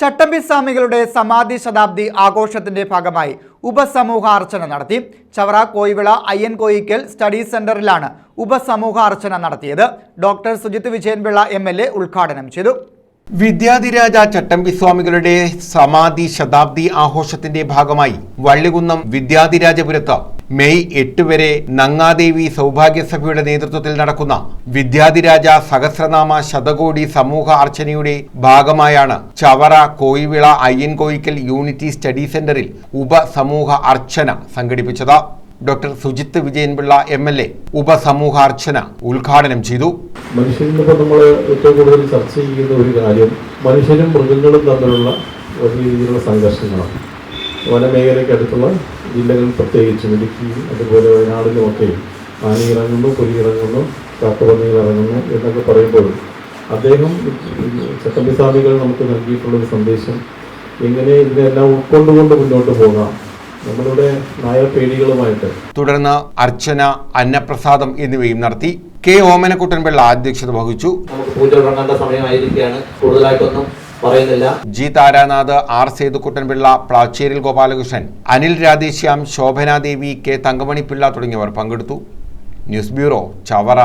ചട്ടമ്പി സ്വാമികളുടെ സമാധി ശതാബ്ദി ആഘോഷത്തിന്റെ ഭാഗമായി ഉപസമൂഹാർച്ചന നടത്തി. ചവറ കോയിവിള അയ്യൻ കോയിക്കൽ സ്റ്റഡി സെന്ററിലാണ് ഉപസമൂഹാർച്ചന നടത്തിയത്. Doctor Sujith Vijayanpillai M L A ഉദ്ഘാടനം ചെയ്തു. വിദ്യാധിരാജ ചട്ടമ്പി സ്വാമികളുടെ സമാധി ശതാബ്ദി ആഘോഷത്തിന്റെ ഭാഗമായി വള്ളികുന്നം വിദ്യാധിരാജപുരത്ത് മെയ് എട്ട് വരെ നങ്ങാദേവി സൗഭാഗ്യസഭയുടെ നേതൃത്വത്തിൽ നടക്കുന്ന വിദ്യാധിരാജ സഹസ്രനാമ ശതകോടി സമൂഹ അർച്ചനയുടെ ഭാഗമായാണ് ചവറ കോയിവിള അയ്യൻകോയിക്കൽ യൂണിറ്റി സ്റ്റഡി സെന്ററിൽ ഉപസമൂഹ അർച്ചന സംഘടിപ്പിച്ചത്. Doctor Sujith Vijayanpillai M L A ഉപസമൂഹാർച്ചന ഉദ്ഘാടനം ചെയ്തു. മനുഷ്യനിപ്പോൾ നമ്മൾ ഏറ്റവും കൂടുതൽ ചർച്ച ചെയ്യുന്ന ഒരു കാര്യം മനുഷ്യരും മൃഗങ്ങളും തമ്മിലുള്ള വലിയ രീതിയിലുള്ള സംഘർഷങ്ങളാണ്. വനമേഖലയ്ക്ക് അടുത്തുള്ള ജില്ലകൾ പ്രത്യേകിച്ച് ഇടുക്കി അതുപോലെ വയനാടിലുമൊക്കെ ആന ഇറങ്ങുന്നു പുലി ഇറങ്ങുന്നു കാട്ടുപന്നികൾ ഇറങ്ങുന്നു എന്നൊക്കെ പറയുമ്പോഴും അദ്ദേഹം ചട്ടമ്പി സ്വാമികൾ നമുക്ക് നൽകിയിട്ടുള്ള ഒരു സന്ദേശം. എങ്ങനെ ഇതിനെല്ലാം ഉൾക്കൊണ്ടുകൊണ്ട് മുന്നോട്ട് പോകാം? നമ്മളുടെ നായപേടികളുമായിട്ട് തുടർന്ന് അർച്ചന അന്നപ്രസാദം എന്നിവയും നടത്തി കെ ഓമനക്കുട്ടൻപിള്ള അധ്യക്ഷത വഹിച്ചു. നമുക്ക് പൂജ തുടങ്ങേണ്ട സമയമായിരിക്കുകയാണ്. കൂടുതലായിട്ടൊന്നും പറയുന്നില്ല. G Tharanath R Sethukuttanpillai Placheril Gopalakrishnan Anil Radheshyam Shobhanadevi K Thankamani Pillai തുടങ്ങിയവർ പങ്കെടുത്തു. News bureau Chavara.